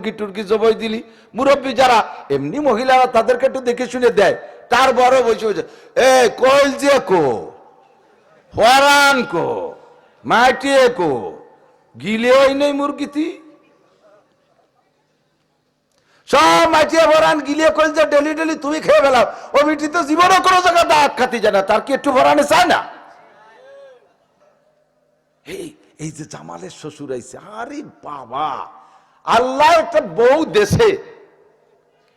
মুরগি টুরগি জবই দিলি। মুরব্বী যারা, এমনি মহিলারা তাদেরকে একটু দেখে শুনে দেয়। তার বড় বসে বসে এ, কইল যে কো? হরান কো? কো? গিলে ওই নেই মুরগিতি সব মাটিয়ে ভরান যে, ডেলি ডেলি তুমি খেয়ে ফেলাও। ও মিটি তো জীবনও কোনো জায়গা দাঁত খাতি জানা তার কি একটু ভরানে চায় না? এই যে জামালের শ্বশুর আইছে, আরে বাবা! আল্লাহ একটা বউ দেশে।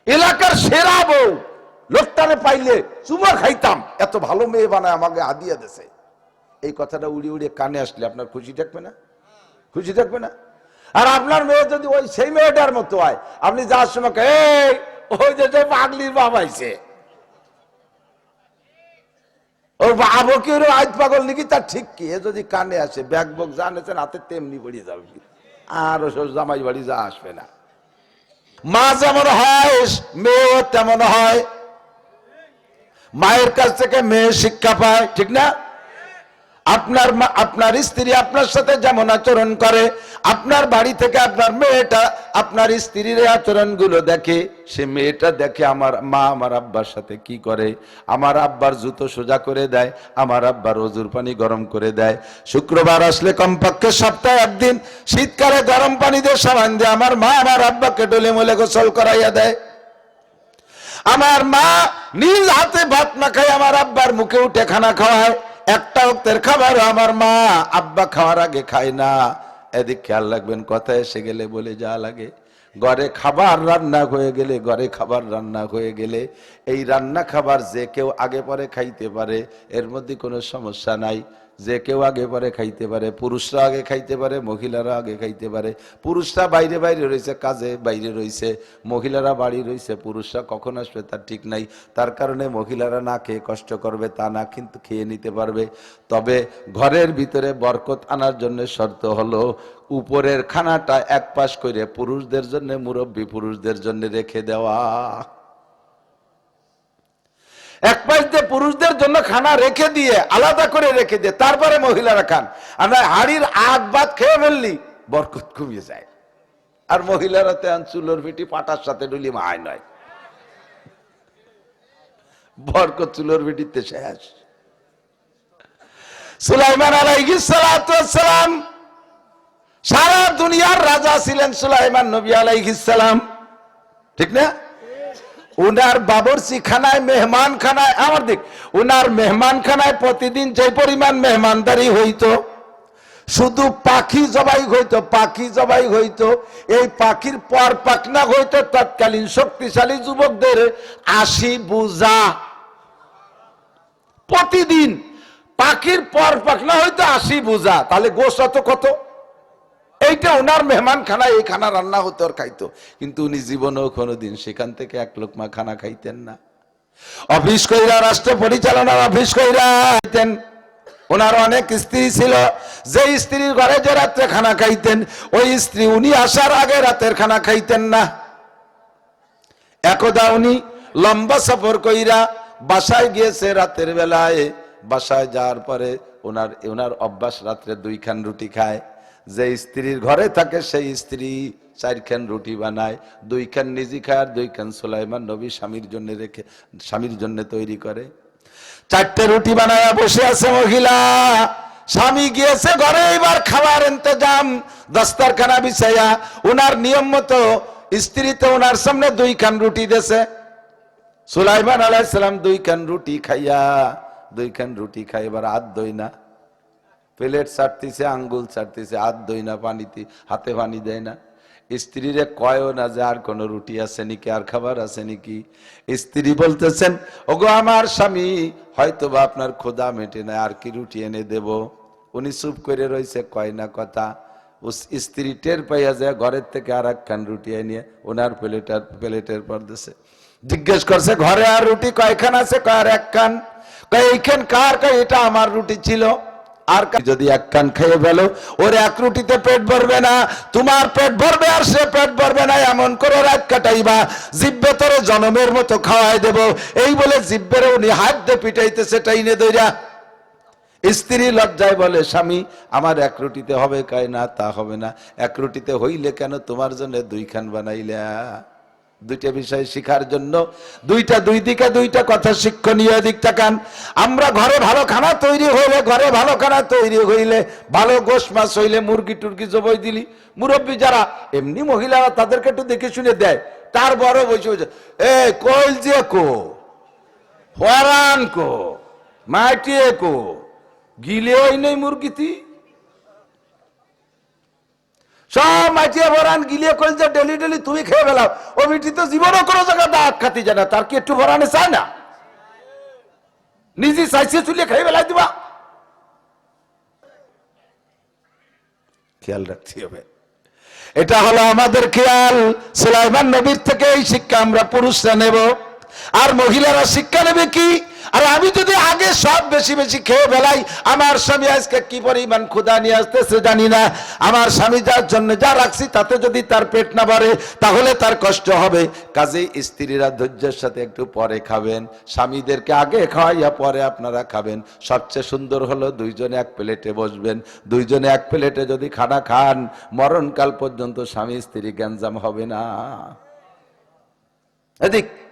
এলাকার সেরা বউ। লোকটারে পাইলে চুমা খাইতাম। এত ভালো মেয়ে বানায় আমাকে হাদিয়া দেশে। এই কথাটা উড়ি উড়িয়ে কানে আসলে আপনার খুশি থাকবে না? খুশি থাকবে না? আর আপনার মেয়ে যদি ওই সেই মেয়েটার মতো হয়, আপনি যাওয়ার সময় এই, ওই যে পাগলির বাবা আইছে। ওর বাবু কি ওর আজ পাগল নাকি? তার ঠিক কি? যদি কানে আসে, ব্যাগ বক জানেছেন হাতে তেমনি পড়িয়ে যাবে। আর ওসব সব জামাই বাড়ি যা আসবে না। মা যেমন হয়, মেয়েও তেমন হয়। মায়ের কাছ থেকে মেয়ে শিক্ষা পায়, ঠিক না? আপনার আপনার স্ত্রী আপনার সাথে যেমন আচরণ করে, আপনার বাড়ি থেকে আপনার মেয়েটা আপনার স্ত্রীর আচরণগুলো দেখে, সে মেয়েটা দেখে আমার মা আমার আব্বার সাথে কি করে? আমার আব্বার জুতো সোজা করে দেয়, আমার আব্বার অজুর পানি গরম করে দেয়। শুক্রবার আসলে কমপক্ষে সপ্তাহে একদিন শীতকালে গরম পানি দিয়ে সাবান দিয়ে আমার মা আমার আব্বাকে ডলে মলে গোসল করাইয়া দেয়। আমার মা নিজ হাতে ভাত না খাই আমার আব্বার মুখে উঠে খানা খাওয়ায়। একটা অক্তের খাবার আমার মা আব্বা খাওয়ার আগে খায় না। এদিক খেয়াল রাখবেন, কথা এসে গেলে বলে যা লাগে। ঘরে খাবার রান্না হয়ে গেলে, ঘরে খাবার রান্না হয়ে গেলে, এই রান্না খাবার যে কেউ আগে পরে খাইতে পারে, এর মধ্যে কোনো সমস্যা নাই। যে কেউ আগে পরে খাইতে পারে, পুরুষরা আগে খাইতে পারে, মহিলারা আগে খাইতে পারে। পুরুষরা বাইরে বাইরে রয়েছে, কাজে বাইরে রয়েছে, মহিলারা বাড়ি রয়েছে, পুরুষরা কখন আসবে তার ঠিক নাই। তার কারণে মহিলারা না খেয়ে কষ্ট করবে, তা না কিন্তু খেয়ে নিতে পারবে। তবে ঘরের ভিতরে বরকত আনার জন্য শর্ত হলো, উপরের খানাটা এক পাশ করে পুরুষদের জন্য, মুরব্বী পুরুষদের জন্য রেখে দেওয়া। এক পাশ দিয়ে পুরুষদের জন্য খানা রেখে দিয়ে, আলাদা করে রেখে দিয়ে, তারপরে মহিলারা খান। আমরা হাড়ির আগ বাদ খেয়ে ফেললি, বরকত কমিয়ে যায়। আর মহিলারা তেন চুলোর পিটি পাটার সাথে ডুলি মায় নয়। বরকত চুলোর পিটিতে শেষ। সুলাইমান আলাইহিস সালাম, সারা দুনিয়ার রাজা ছিলেন সুলাইমান নবী আলাইহিস সালাম। ঠিক না? উনার বাবরসি খানায়, মেহমান খানায়, আমার দিক, উনার মেহমান খানায় প্রতিদিন যে পরিমাণ মেহমানদারি হইতো, শুধু পাখি জবাই হইতো, পাখি জবাই হইতো, এই পাখির পর পাকনা হইতো, তৎকালীন শক্তিশালী যুবকদের আশি বুঝা প্রতিদিন পাখির পর পাকনা হইতো আশি বুঝা তাহলে গোস কত? এইটা ওনার মেহমান খানা এই খানা রান্না হতো আর খাইতো। কিন্তু উনি জীবনেও কোনোদিন সেখান থেকে এক লোকমা খানা খাইতেন না। অফিস কইরা, রাষ্ট্র পরিচালনার অফিস কইরা খাইতেন। ওনার অনেক স্ত্রী ছিল যে স্ত্রীর ঘরে যে রাত্রে খানা খাইতেন, ওই স্ত্রী উনি আসার আগে রাতের খানা খাইতেন না। একদা উনি লম্বা সফর কইরা বাসায় গিয়েছে রাতের বেলায়। বাসায় যাওয়ার পরে ওনার ওনার অভ্যাস রাত্রে দুইখান রুটি খায়। যে স্ত্রীর ঘরে থাকে, সেই স্ত্রী চারখান রুটি বানায়, দুইখান নিজে খায় আর দুইখান সোলাইমান নবী স্বামীর জন্য রেখে, স্বামীর জন্য তৈরি করে। চারটে রুটি বানায় বসে আছে মহিলা। স্বামী গিয়েছে ঘরে, এবার খাবার ইন্তজাম, দস্তারখানা বিছাইয়া উনার নিয়ম মতো স্ত্রী তো ওনার সামনে দুই খান রুটি দেছে। সুলাইমান আলাইসালাম দুই খান রুটি খাইয়া দুই খান রুটি খাই এবার হাত দই না। প্লেট চাটতেছে আঙ্গুল ছাড়তেছে, হাত দই না, পানিতে, হাতে পানি দেয় না। স্ত্রীরে কয়ও না যে আর কোনো রুটি আছে নাকি, আর খাবার আছে নাকি। স্ত্রী বলতেছেন, ওগো, আমার স্বামী হয়তো বা আপনার খোদা মেটে না, আর কি রুটি এনে দেব? উনি চুপ করে রয়েছে কয় না কথা। স্ত্রী টের পাইয়া যায়, ঘরের থেকে আর একখান রুটি এনে ওনার প্লেটার, প্লেটের পর দিছে। জিজ্ঞেস করছে, ঘরে আর রুটি কয়খান আছে? কয়, আর একখান। কয়, এইখান কার? কয়, এটা আমার রুটি ছিল। আর যদি এক কান খেয়ে ফেলো, ওর এক রুটিতে পেট ভরবে না, তোমার পেট ভরবে আর সে পেট ভরবে না, এমন করে রাত কাটাইবা, জিব্বে তোরে জনমের মতো খাওয়াই দেব। এই বলে জিব্বের উনি হাত দিয়ে পিটাইতেছে টাইনে দইরা স্ত্রী লজ্জায় বলে, স্বামী, আমার এক রুটিতে হবে কয় না, তা হবে না। এক রুটিতে হইলে কেন তোমার জন্য দুইখান বানাইলা? দুইটা বিষয় শিখার জন্য। দুইটা দুই দিকে, দুইটা কথা শিক্ষণীয় দিকটা কান? আমরা ঘরে ভালো খানা তৈরি হইলে, ঘরে ভালো খানা তৈরি হইলে, ভালো গোশ মাছ হইলে, মুরগি টুরগি জবই দিলি। মুরব্বী যারা, এমনি মহিলারা তাদেরকে একটু দেখে শুনে দেয়। তার বড় বসে বসে এ, কইল যে কো? হরান কো? মাটিয়ে কো? গিলে ওই নেই মুরগিতি সব মাটিয়ে ভরান, গিলিয়ে কইল যে ডেলি ডেলি তুমি খেয়ে ফেলাও। ও মিটি তো জীবনও কোনো জায়গা দাঁত খাতি জানা তার কি একটু ভরানে চায় না? নিজে চাইছে চুলিয়ে খেয়ে ফেলাই দিবা। খেয়াল রাখতে হবে। এটা হলো আমাদের খেয়াল, সুলাইমান নবীর থেকে এই শিক্ষা আমরা পুরুষরা নেব। আর মহিলারা শিক্ষা নেবে কি? আর আমি যদি সব বেশি বেশি খেয়ে বেলাই আমার স্বামী আজকে কি পরিমাণ ক্ষুদা নিয়ে আসতেছে জানি না। আমার স্বামী যার জন্য যা রাখছি, তাতে যদি তার পেট না ভরে, তাহলে তার কষ্ট হবে। কাজে স্ত্রীরা ধৈর্যের সাথে একটু পরে খাবেন। স্বামীদেরকে আগে খাওয়াইয়া পরে আপনারা খাবেন। সবচেয়ে সুন্দর হলো দুইজনে এক প্লেটে বসবেন। দুইজনে এক প্লেটে যদি খানা খান, মরণকাল পর্যন্ত স্বামী স্ত্রী গ্যাঞ্জাম হবে না। এদিক।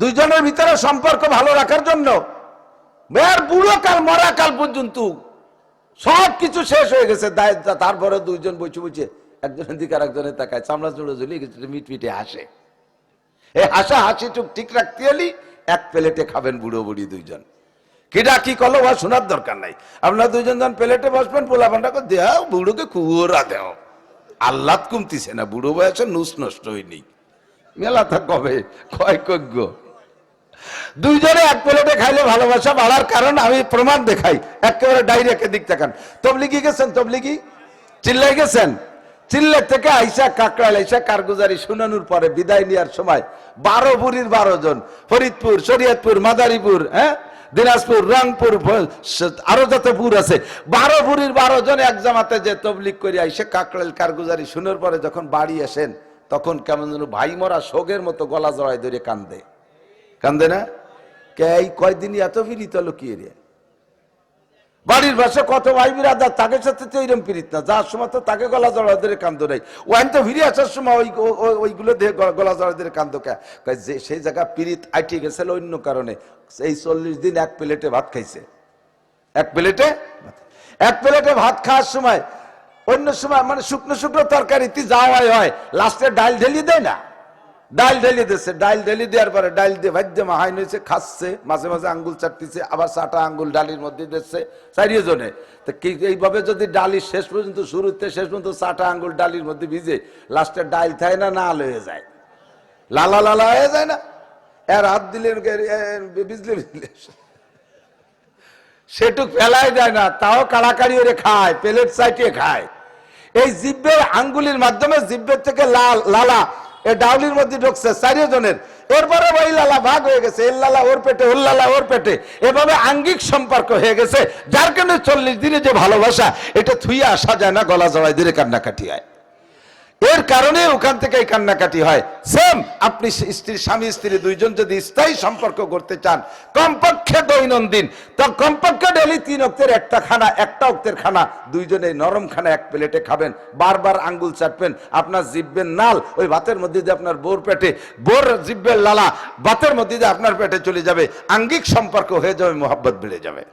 দুইজনের ভিতরে সম্পর্ক ভালো রাখার জন্য বুড়ো কাল, মরা কাল পর্যন্ত সব কিছু শেষ হয়ে গেছে। তারপরে দুইজন বসে বসে একজনের দিকে আর একজনের তাকায়, চামড়া চুড়ো ঝুলিয়ে গেছে মিট মিটে হাসে। এই হাসা হাসি টুক ঠিক রাখতে হলি এক প্লেটে খাবেন বুড়ো বুড়ি দুইজন। কিডা কি করল বা শোনার দরকার নাই। আপনার দুইজন যখন প্লেটে বসবেন, পোলা পান্ডা করে দেও, বুড়োকে কুয়োরা দেও। আল্লাহ কমতিছে না, বুড়ো বয়সে নুস নষ্ট হয়নি। মেলা থাক কবে? কয় কজ্ঞ। দুইজনে এক প্লেটে খাইলে ভালোবাসা বাড়ার কারণ আমি প্রমাণ দেখাই। একেবারে ডাইরেক্ট দিক তাকান। তবলিগি গেছেন? তবলিগি? চিল্লাই গেছেন? চিল্লাই থেকে আইসা কাকড়াল আইসা কারগুজারি শুনানোর পরে বিদায় নেওয়ার সময় বারো বুড়ির বারো জন। ফরিদপুর, শরীয়তপুর, মাদারীপুর হ্যাঁ? দিনাজপুর, রংপুর আরও যত পুর আছে। বারো বুড়ির বারো জন এক জামাতে যে তবলিক করে আইসে কাকড়াল কারগুজারি শুনার পরে যখন বাড়ি আসেন, তখন কেমন যেন ভাই মরা শোকের মতো গলা জড়াই ধরে কান্দে। কান্দে না? কে এই কয়দিনই এত ফিরিত লুকিয়ে রে? বাড়ির পাশে কত ভাই বিরাদার, তাকে সাথে তো এইরকম ফিরিত না। যার সময় তো তাকে গলা জড়া ধরে কান্দ নাই। ওয়াইন তো ফিরে আসার সময় ওই ওইগুলো দিয়ে গলা জড়া ধরে কান্দ কে? যে সেই জায়গা পিরিত আইটি গেছিল অন্য কারণে। এই চল্লিশ দিন এক প্লেটে ভাত খাইছে। এক প্লেটে? এক প্লেটে ভাত খাওয়ার সময় অন্য সময় মানে শুকনো শুকনো তরকারিতে যাওয়াই হয়। লাস্টে ডাল ঢেলি দেয় না? ডাল ঢেলি দিচ্ছে ডাল ঢেলি দেওয়ার পরে ডাল দিয়ে ভাদ্য মাহাই নিয়েছে, খাচ্ছে, মাঝে মাঝে আঙ্গুল চাটতিছে, আবার চাটা আঙ্গুল ডালির মধ্যে দিচ্ছে চারিয়ে জনে তো এইভাবে যদি ডালি শেষ পর্যন্ত শুরুতে, শেষ পর্যন্ত চাটা আঙ্গুল ডালির মধ্যে ভিজে লাস্টে ডাল থাকে না না হয়ে যায়। লালা লালা হয়ে যায় না। এর হাত দিলে বিজলে বিজলে সেটুক ফেলাই যায় না, তাও কাড়াকাড়ি ওরে খায়, প্লেট সাইটে খায়। এই জিব্বের আঙ্গুলির মাধ্যমে জিব্বের থেকে লাল, লালা এ ডাউলির মধ্যে ঢুকছে, চারিও জনের। এরপরে ওই লালা ভাগ হয়ে গেছে এর লালা ওর পেটে, ওর ওর পেটে। এভাবে আঙ্গিক সম্পর্ক হয়ে গেছে, যার কারণে চল্লিশ দিনে যে ভালোবাসা, এটা থুইয়া আসা যায় না, গলা জড়াই দিলে কান্নাকাটি হয়। এর কারণে ওখান থেকে কান্নাকাটি হয়। সেম আপনি স্ত্রী, স্বামী, স্ত্রী দুইজন যদি স্থায়ী সম্পর্ক করতে চান, কমপক্ষে দৈনন্দিন, তো কমপক্ষে ডেলি তিন অক্তের একটা খানা, একটা অক্তের খানা, দুইজনে নরম খানা এক প্লেটে খাবেন, বারবার আঙ্গুল চাটবেন, আপনার জিব্বের নাল, ওই ভাতের মধ্যে দিয়ে আপনার বোর পেটে, বোর জিব্বের লালা, ভাতের মধ্যে দিয়ে আপনার পেটে চলে যাবে, আঙ্গিক সম্পর্ক হয়ে যাবে, মোহাব্বত বেড়ে যাবে।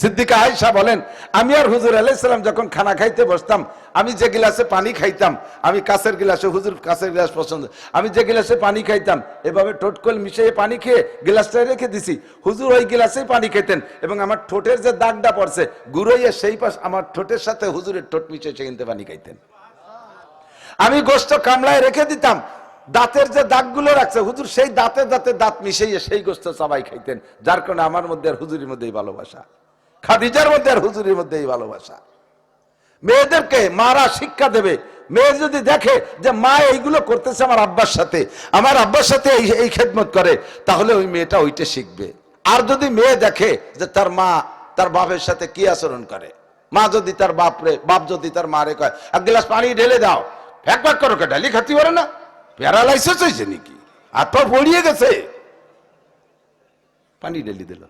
সিদ্দিকা আয়সা বলেন, আমি আর হুজুর আলাইসালাম যখন খানা খাইতে বসতাম, আমি যে গিলাসে পানি খাইতাম, আমি কাছের গিলাসে, হুজুর কাছের গিলাস পছন্দ, আমি যে গিলাসে পানি খাইতাম, এভাবে ঠোঁটকল মিশিয়ে পানি খেয়ে গিলাসটা রেখে দিছি। হুজুর ওই গিলাসেই পানি খেতেন এবং আমার ঠোঁটের যে দাগটা পড়ছে, গুড়াইয়া সেই পাশ আমার ঠোঁটের সাথে হুজুরের ঠোঁট মিশিয়ে সেখানতে পানি খাইতেন। আমি গোস্ত কামলায় রেখে দিতাম, দাঁতের যে দাগগুলো রাখছে, হুজুর সেই দাঁতে দাঁতে দাঁত মিশিয়ে সেই গোস্ত সবাই খাইতেন, যার কারণে আমার মধ্যে আর হুজুরের মধ্যেই ভালোবাসা। খাদিজার মধ্যে আর হুজুরের মধ্যে এই ভালোবাসা। মেয়েদেরকে মারা শিক্ষা দেবে। মেয়ে যদি দেখে যে মা এইগুলো করতেছে আমার আব্বার সাথে, আমার আব্বার সাথে এই এই খেদমত করে, তাহলে ওই মেয়েটা ওইটা শিখবে। আর যদি মেয়ে দেখে যে তার মা, তার বাপের সাথে কি আচরণ করে? মা যদি তার বাপরে বাপ যদি তার মারে কয়, এক গ্লাস পানি ঢেলে দাও। ফ্যাক ফ্যাক করো ডালি খাতি পারে না? প্যারালাইসিস হয়েছে নাকি? আর তো পড়িয়ে গেছে। পানি ঢেলি দিল।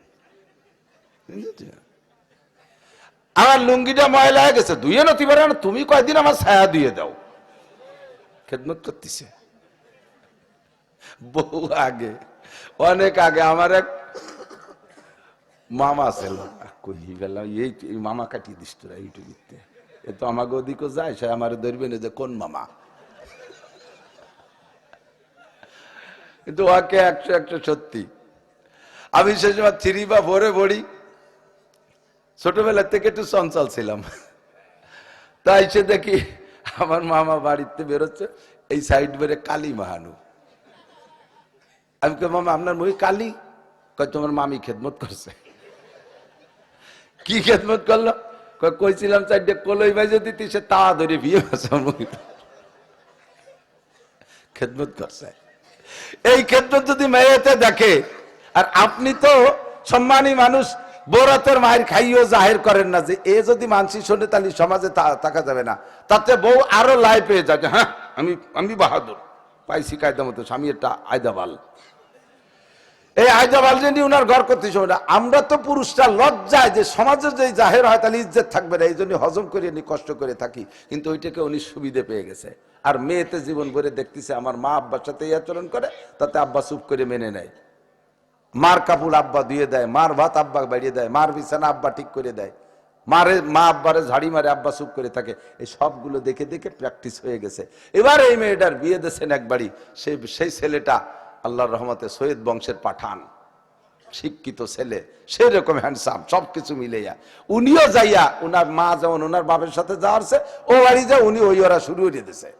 আমার লুঙ্গিটা ময়লা হয়ে গেছে ধুয়ে নতি পারে না তুমি কয়দিন আমার ছায়া দিয়ে দাও। খেদমত করতেছে। বহু আগে, অনেক আগে আমার এক মামা ছিল। কহি গেলাম এই মামা কাটিয়ে দিস তোরা ইউটিউবিতে এ তো আমাকে ওদিকে যায়, সে আমার ধরবে না যে কোন মামা। কিন্তু ওকে একশো একশো সত্যি। আমি সে সময় থ্রি বা ভোরে পড়ি। ছোটবেলা থেকে একটু চঞ্চল ছিলাম। তাই সে দেখি আমার মামা বাড়িতে বেরোচ্ছে, এই সাইড বেড়ে কালী মাহানু। আমি কে মামা, আপনার মুখে কালী? কয়, তোমার মামি খেদমত করছে। কি খেদমত করল? কইছিলাম চারটে কলই বাজে দিতি, সে তা ধরে বিয়ে বসে খেদমত করছে। এই খেদমত যদি মেয়েতে দেখে, আর আপনি তো সম্মানী মানুষ বৌরাতের মায়ের খাইও জাহির করেন না যে এ যদি মানসি শোনে তাহলে সমাজে থাকা যাবে না। তাতে বউ আরও লাই পেয়ে যাবে। হ্যাঁ আমি আমি বাহাদুর। পাইছি কায়দা মতো, স্বামী একটা আয়দাবাল। এই আয়দাবাল যে উনার ঘর করতে সময় না, আমরা তো পুরুষরা লজ্জায় যে সমাজে যে জাহের হয় তাহলে ইজ্জত থাকবে না, এই জন্য হজম করে নি কষ্ট করে থাকি। কিন্তু ওইটাকে উনি সুবিধে পেয়ে গেছে। আর মেয়েতে জীবন ভরে দেখতেছে আমার মা আব্বার সাথে এই আচরণ করে, তাতে আব্বা চুপ করে মেনে নেয়। মার কাপড় আব্বা দিয়ে দেয়, মার ভাত আব্বা বাড়িয়ে দেয়, মার বিছানা আব্বা ঠিক করে দেয়, মারে, মা আব্বারে ঝাড়ি মারে আব্বা চুপ করে থাকে। এই সবগুলো দেখে দেখে প্র্যাকটিস হয়ে গেছে। এবার এই মেয়েটার বিয়ে দিয়েছেন একবারই। সেই সেই ছেলেটা আল্লাহর রহমতে সৈয়দ বংশের পাঠান। শিক্ষিত ছেলে সেই রকম হ্যান্ডসাম সবকিছু মিলে যা উনিও যাইয়া, উনার মা যেমন ওনার বাপের সাথে যাওয়ারছে, ও বাড়ি যা উনি ওই ওরা শুরু করে দিছে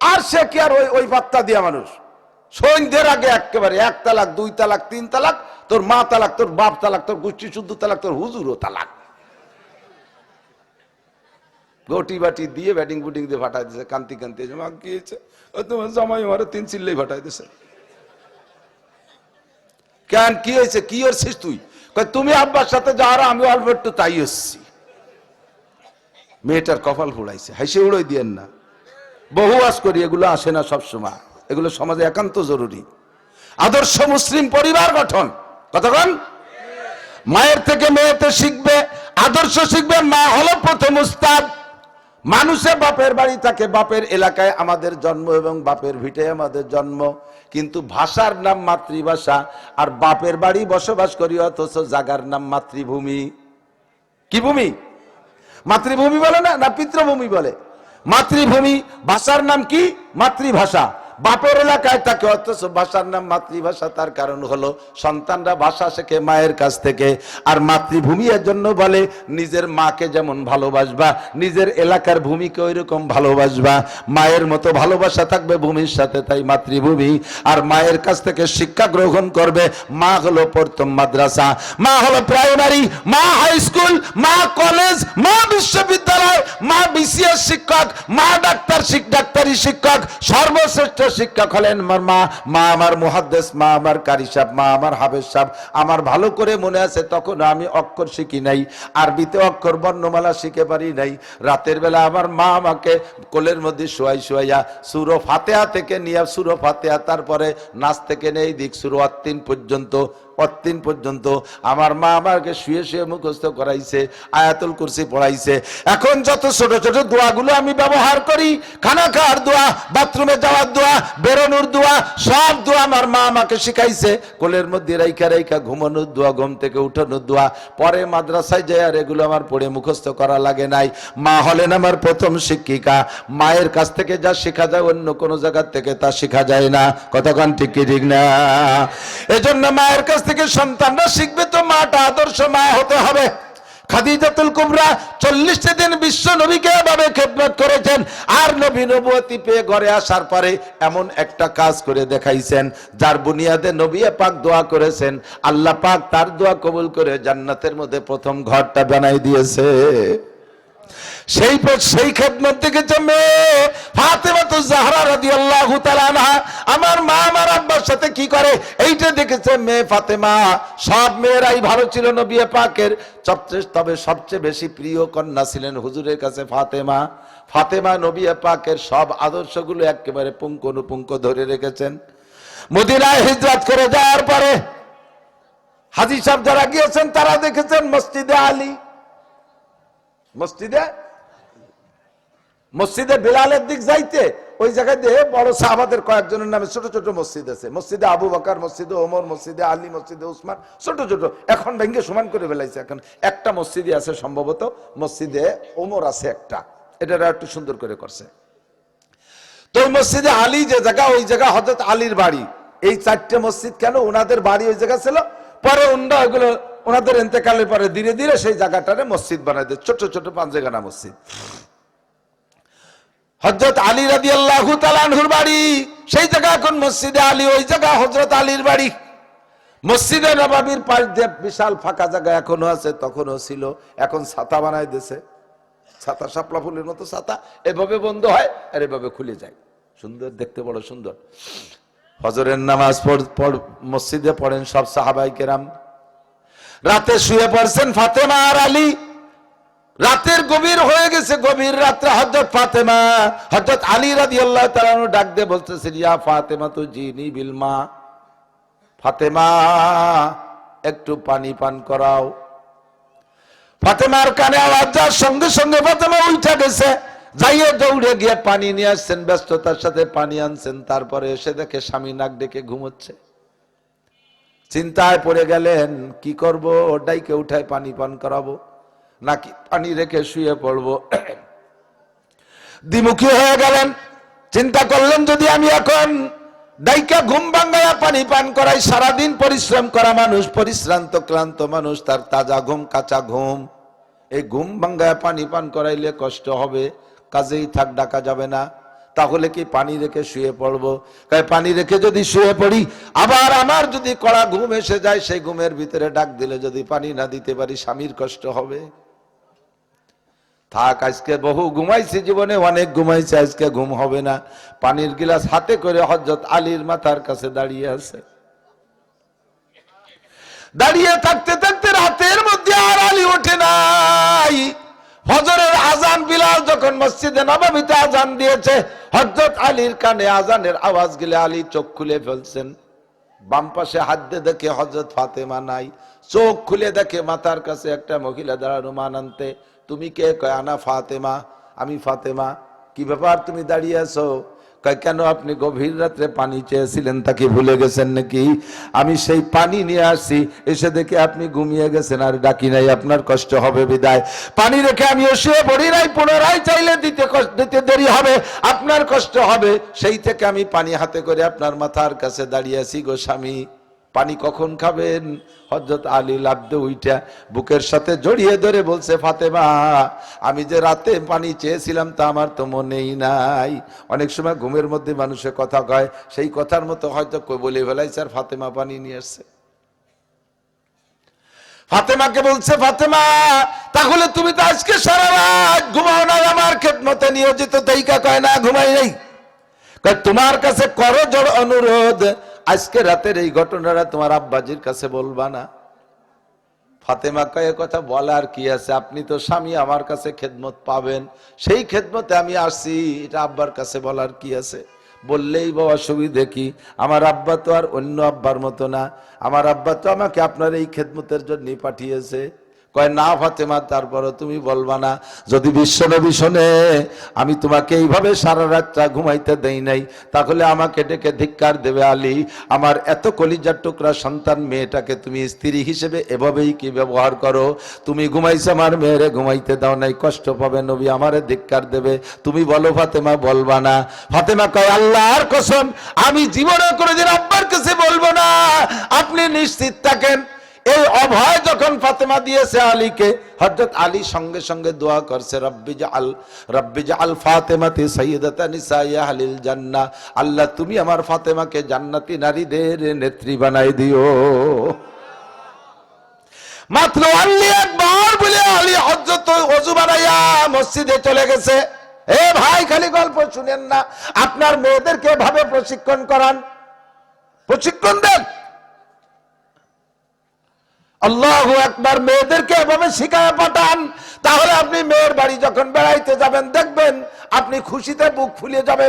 আর সে কি আর ওই ওই বার্তা দিয়া মানুষ? সন্ধ্যের আগে একেবারে এক তালাক দুই তালাক তিন তালাক তোর মা তালাক তোর বাপ তালাক তোর গোষ্ঠী শুদ্ধ তালাক তোর হুজুরও তালাক। গটি বাটি দিয়ে ব্যাটিং বুটিং দিয়ে ফাটাই দিছে কান্তি কান্তি এসে, মা কি হয়েছে ও তোমার জামাই মারে তিন চিল্লেই ফাটাই দিছে কেন কি হয়েছে কি করছিস তুই? তুমি আব্বার সাথে যাওয়ার আমি অল্প একটু তাই এসছি। মেয়েটার কপাল ফুড়াইছে হাইসে উড়াই দিয়েন না। বহু আজ করি এগুলো আসে না সব সময় এগুলো সমাজে একান্ত জরুরি। আদর্শ মুসলিম পরিবার গঠন। কতক্ষণ মায়ের থেকে মেয়েতে শিখবে, আদর্শ শিখবে, মা হলো প্রথম উস্তাদ। মানুষে বাপের বাড়ি থাকে, বাপের এলাকায় আমাদের জন্ম এবং বাপের ভিটে আমাদের জন্ম। কিন্তু ভাষার নাম মাতৃভাষা, আর বাপের বাড়ি বসবাস করি, অথচ জাগার নাম মাতৃভূমি। কি ভূমি? মাতৃভূমি বলে না না, পিতৃভূমি বলে। মাতৃভূমি, ভাষার নাম কি? মাতৃভাষা। বাপের এলাকায় থাকে অথচ ভাষার নাম মাতৃভাষা, তার কারণ হলো সন্তানরা ভাষা শেখে মায়ের কাছ থেকে। আর মাতৃভূমি এর জন্য বলে, নিজের মাকে যেমন ভালোবাসবা, নিজের এলাকার ভূমিকে ওই রকম ভালোবাসবা। মায়ের মতো ভালোবাসা থাকবে ভূমির সাথে, তাই মাতৃভূমি। আর মায়ের কাছ থেকে শিক্ষা গ্রহণ করবে, মা হলো প্রথম মাদ্রাসা। মা হলো প্রাইমারি, মা হাই স্কুল, মা কলেজ, মা বিশ্ববিদ্যালয়, মা বিসিএস শিক্ষক, মা ডাক্তার ডাক্তারি শিক্ষক, সর্বশ্রেষ্ঠ শিক্ষক হলেন আমার মা মা আমার মুহাদ্দেস, মা আমার কারি সাহেব, মা আমার হাফেজ সাহেব, আমার ভালো করে মনে আছে তখন আমি অক্ষর শিখি নাই, আরবিতে অক্ষর বর্ণমালা শিখে পারি নাই। রাতের বেলা আমার মা আমাকে কোলের মধ্যে শোয়াই শোয়াইয়া সুরো ফাতেহা থেকে নিয়ে, সুরো ফাতেহা তারপরে নাচ থেকে নেই, দিক সুরো আত্মিন পর্যন্ত অত্তিন পর্যন্ত আমার মা আমাকে শুয়ে শুয়ে মুখস্থ করাইছে, আয়াতুল কুরসি পড়াইছে। এখন যত ছোট ছোট দোয়াগুলো আমি ব্যবহার করি খানা খাওয়ার দোয়া, বাথরুমে যাওয়ার দোয়া, বেরোনোর দোয়া, সব দোয়া আমার মা আমাকে শিখাইছে। কোলের মধ্যে রাইখা রাইখা ঘুমানোর দোয়া, ঘুম থেকে উঠানোর দোয়া, পরে মাদ্রাসায় যায় আর এগুলো আমার পড়ে মুখস্থ করা লাগে নাই। মা হলেন আমার প্রথম শিক্ষিকা। মায়ের কাছ থেকে যা শেখা যায়, অন্য কোনো জায়গার থেকে তা শেখা যায় না। কতক্ষণ ঠিক কি ঠিক না? এজন্য মায়ের কাছ থেকে সন্তানরা শিখবে তো মাটা আদর্শ মা হতে হবে। খাদিজাতুল চল্লিশটি দিন বিশ্ব নবীকে করেছেন। আর নবী পেয়ে ঘরে আসার পরে এমন একটা কাজ করে দেখাইছেন, যার বুনিয়াদে পাক দোয়া করেছেন। আল্লাহ পাক তার দোয়া কবুল করে জান্নাতের মধ্যে প্রথম ঘরটা বানাই দিয়েছে। সেই সেই খেদমত দেখেছে মেয়ে ফাতেমা তো জাহরা তাআলা আনহা। আমার মা আমার আব্বার সাথে কি করে? এইটা দেখেছে মেয়ে ফাতেমা। সব মেয়েরাই ভালো ছিল নবী পাকের। সবচেয়ে তবে সবচেয়ে বেশি প্রিয় কন্যা ছিলেন হুজুরের কাছে ফাতেমা। ফাতেমা নবী পাকের সব আদর্শগুলো একেবারে পুঙ্খানুপুঙ্খ ধরে রেখেছেন। মদিনায় হিজরত করে যাওয়ার পরে হাজি সাহেব যারা গিয়েছেন তারা দেখেছেন মসজিদে আলী। মসজিদে? মসজিদে বিলালের দিক যাইতে, ওই জায়গায় দিয়ে বড় সাহাবাদের কয়েকজনের নামে ছোট ছোট মসজিদ আছে। মসজিদে আবু বকার, মসজিদে ওমর, মসজিদে আলী, মসজিদে উসমান, ছোট ছোট। এখন ভেঙ্গে সমান করে ফেলাইছে এখন। একটা মসজিদে আছে সম্ভবত, মসজিদে ওমর আছে একটা। এটা একটু সুন্দর করে করছে। তো ওই মসজিদে আলী যে জায়গা, ওই জায়গা হজরত আলীর বাড়ি। এই চারটে মসজিদ কেন? ওনাদের বাড়ি ওই জায়গা ছিল। পরে অন্য ওগুলো ওনাদের এতেকালের পরে ধীরে ধীরে সেই জায়গাটারে মসজিদ বানাই দেয়। ছোট ছোট পাঁচেগানা মসজিদ। হজরত আলী রাদি আল্লাহ তালানহুর বাড়ি, সেই জায়গা এখন মসজিদে আলী, ওই জায়গা হজরত আলীর বাড়ি। মসজিদে নবাবির পাশ দিয়ে বিশাল ফাঁকা জায়গা এখনও আছে, তখনও ছিল। এখন ছাতা বানাই দিছে ছাতা সাপলা ফুলের মতো ছাতা, এভাবে বন্ধ হয় আর এভাবে খুলে যায়। সুন্দর, দেখতে বড় সুন্দর। হজরের নামাজ পড়- মসজিদে পড়েন সব সাহাবাই কেরাম। রাতে শুয়ে পড়ছেন ফাতেমা আর আলী। রাতের গভীর হয়ে গেছে, গভীর রাত্রে হজরত ফাতেমা হজরত আলী রাদি আল্লাহ তালানু ডাক দিয়ে বলতেছেন, ইয়া ফাতেমা তো জিনি বিলমা ফাতেমা, একটু পানি পান করাও। ফাতেমার কানে আওয়াজ সঙ্গে সঙ্গে ফাতেমা উঠে গেছে। যাইয়ে দৌড়ে গিয়ে পানি নিয়ে আসছেন, ব্যস্ততার সাথে পানি আনছেন, তারপরে এসে দেখে স্বামী নাক ডেকে ঘুমোচ্ছে। চিন্তায় পড়ে গেলেন, কি করব? ওটাইকে উঠায় পানি পান করাবো, নাকি পানি রেখে শুয়ে পড়ব? দ্বিমুখী হয়ে গেলেন, চিন্তা করলেন যদি আমি এখন ডাইকা ঘুম ভাঙ্গায়া পানি পান করাই, সারাদিন পরিশ্রম করা মানুষ, পরিশ্রান্ত, ক্লান্ত মানুষ, তার তাজা ঘুম, কাঁচা ঘুম, এই ঘুম ভাঙ্গায়া পানি পান করাইলে কষ্ট হবে, কাজেই থাক, ডাকা যাবে না। তাহলে কি পানি রেখে শুয়ে পড়ব? পানি রেখে যদি শুয়ে পড়ি, আবার আমার যদি কড়া ঘুম এসে যায়, সেই ঘুমের ভিতরে ডাক দিলে যদি পানি না দিতে পারি, স্বামীর কষ্ট হবে। থাক, আজকে বহু ঘুমাইছি জীবনে, অনেক ঘুমাইছে, আজকে ঘুম হবে না। পানির গিলাস হাতে করে হজরত আলীর মাথার কাছে দাঁড়িয়ে আছে। দাঁড়িয়ে থাকতে থাকতে রাতের মধ্যে আর আলী ওঠে নাই। হজরের আজান বিলাল যখন মসজিদে নবাবিতে আজান দিয়েছে হজরত আলীর কানে আজানের আওয়াজ গেলে আলী চোখ খুলে ফেলছেন। বাম পাশে হাত দিয়ে দেখে হজরত ফাতেমা নাই। চোখ খুলে দেখে মাথার কাছে একটা মহিলা দাঁড়ানো মান আনতে। তুমি কে? কয়, আনা ফাতেমা। আমি ফাতেমা। কি ব্যাপার? তুমি দাঁড়িয়ে আছো? কয় কেন আপনি গভীর রাত্রে পানি চেয়েছিলেন তাকে ভুলে গেছেন নাকি? আমি সেই পানি নিয়ে আসি এসে দেখে আপনি ঘুমিয়ে গেছেন আর ডাকি নাই, আপনার কষ্ট হবে বিদায়। পানি রেখে আমি এসে পড়ি নাই পুনরায় চাইলে দিতে দিতে দেরি হবে, আপনার কষ্ট হবে। সেই থেকে আমি পানি হাতে করে আপনার মাথার কাছে দাঁড়িয়ে আছি গো স্বামী। পানি কখন খাবেন? হজরত আলী লাভদে উইটা বুকের সাথে জড়িয়ে ধরে বলছে, ফাতেমা, আমি যে রাতে পানি চেয়েছিলাম তা আমার তো মনেই নাই। অনেক সময় ঘুমের মধ্যে মানুষের কথা কয়, সেই কথার মতো হয়তো বলে ফেলাই স্যার ফাতেমা পানি নিয়ে আসছে। ফাতেমাকে বলছে, ফাতেমা, তাহলে তুমি তো আজকে সারা রাত ঘুমাও না আমার ক্ষেত খেদমতে নিয়োজিত তেইকা কয় না, ঘুমাই নাই? তোমার কাছে করো জোর অনুরোধ আজকে রাতের এই ঘটনাটা তোমার আব্বাজির কাছে বলবা না? ফাতেমা কয়ে কথা বলার কি আছে? আপনি তো স্বামী, আমার কাছে খেদমত পাবেন। সেই খেদমতে আমি আসছি, এটা আব্বার কাছে বলার কি আছে? বললেই বা অসুবিধে কি? আমার আব্বা তো আর অন্য আব্বার মতো না। আমার আব্বা তো আমাকে আপনার এই খেদমতের জন্য পাঠিয়েছে। কয়, না ফাতেমা, তারপরও তুমি বলবা না। যদি বিশ্বনবী শোনে, আমি তোমাকে এইভাবে সারা রাতটা ঘুমাইতে দেই নাই, তাহলে আমাকে ডেকে ধিক্কার দেবে আলী। আমার এত কলিজার টুকরা সন্তান মেয়েটাকে তুমি স্ত্রী হিসেবে এভাবেই কি ব্যবহার করো? তুমি ঘুমাইছো আমার মেয়েরে ঘুমাইতে দাও নাই, কষ্ট পাবে নবী, আমারে ধিক্কার দেবে। তুমি বলো, ফাতেমা, বলবা না। ফাতেমা কয়, আল্লাহর কসম, আমি জীবনে কোনোদিন আব্বার কাছে বলব না। আপনি নিশ্চিত থাকেন এই অভয় যখন ফাতেমা দিয়েছে আলীকে, হযরত আলী সঙ্গে সঙ্গে দোয়া করছে, রব্বি জাআল রব্বি জাআল ফাতেমাতি সাইয়্যিদাতা নিসাই আহলিল জান্নাহ। আল্লাহ, তুমি আমার ফাতেমাকে জান্নাতি নারীদের নেত্রী বানাই দিও। মাত্র আলী একবার বলে আলী হযরত ওযু বানাইয়া মসজিদে চলে গেছে। এ ভাই, খালি গল্প শুনেন না। আপনার মেয়েদেরকে এভাবে প্রশিক্ষণ করান। প্রশিক্ষণ দেন। আল্লাহ একবার মেয়েদেরকে এভাবে শিখায় পাঠান। তাহলে আপনি মেয়ের বাড়ি যখন বেড়াইতে যাবেন, দেখবেন আপনি খুশিতে বুক ফুলিয়ে যাবে।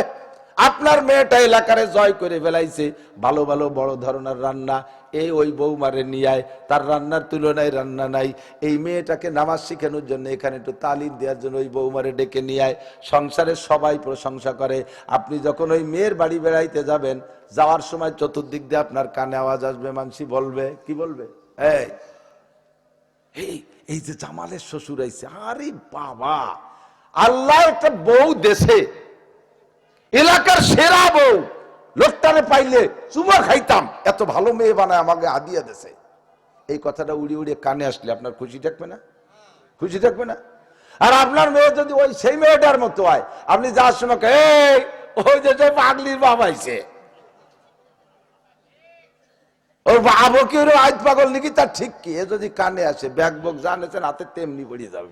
আপনার মেয়েটা এলাকারে জয় করে ফেলাইছে। ভালো ভালো, বড় ধরনের রান্না। এই ওই বৌমারে নিয়ে আয় তার রান্নার তুলনায় রান্না নাই। এই মেয়েটাকে নামাজ শেখানোর জন্য এখানে একটু তালিম দেওয়ার জন্য ওই বৌমারে ডেকে নিয়ে আয় সংসারের সবাই প্রশংসা করে। আপনি যখন ওই মেয়ের বাড়ি বেড়াইতে যাবেন, যাওয়ার সময় চতুর্দিক দিয়ে আপনার কানে আওয়াজ আসবে, মানসি বলবে। কি বলবে? এই যে জামালের শ্বশুর আইছে, আরে বাবা, আল্লাহ একটা বউ দেশে এলাকার সেরা বউ। লোকটারে পাইলে চুমা খাইতাম। এত ভালো মেয়ে বানায় আমাকে আদিয়া দেশে এই কথাটা উড়ি উড়িয়ে কানে আসলে আপনার খুশি থাকবে না? খুশি থাকবে না? আর আপনার মেয়ে যদি ওই সেই মেয়েটার মতো হয়, আপনি যার সময় এই, ওই যে পাগলির বাবা আইছে। ওর বাবু কি ওর আজ পাগল নাকি? তার ঠিক কি? এ যদি কানে আসে, ব্যাগ বক জানেছেন হাতে তেমনি পড়িয়ে যাবে।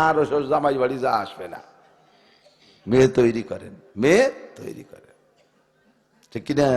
আর ওসব জামাই বাড়ি যা আসবে না। মেয়ে তৈরি করেন, মেয়ে তৈরি করেন। ঠিক কিনা?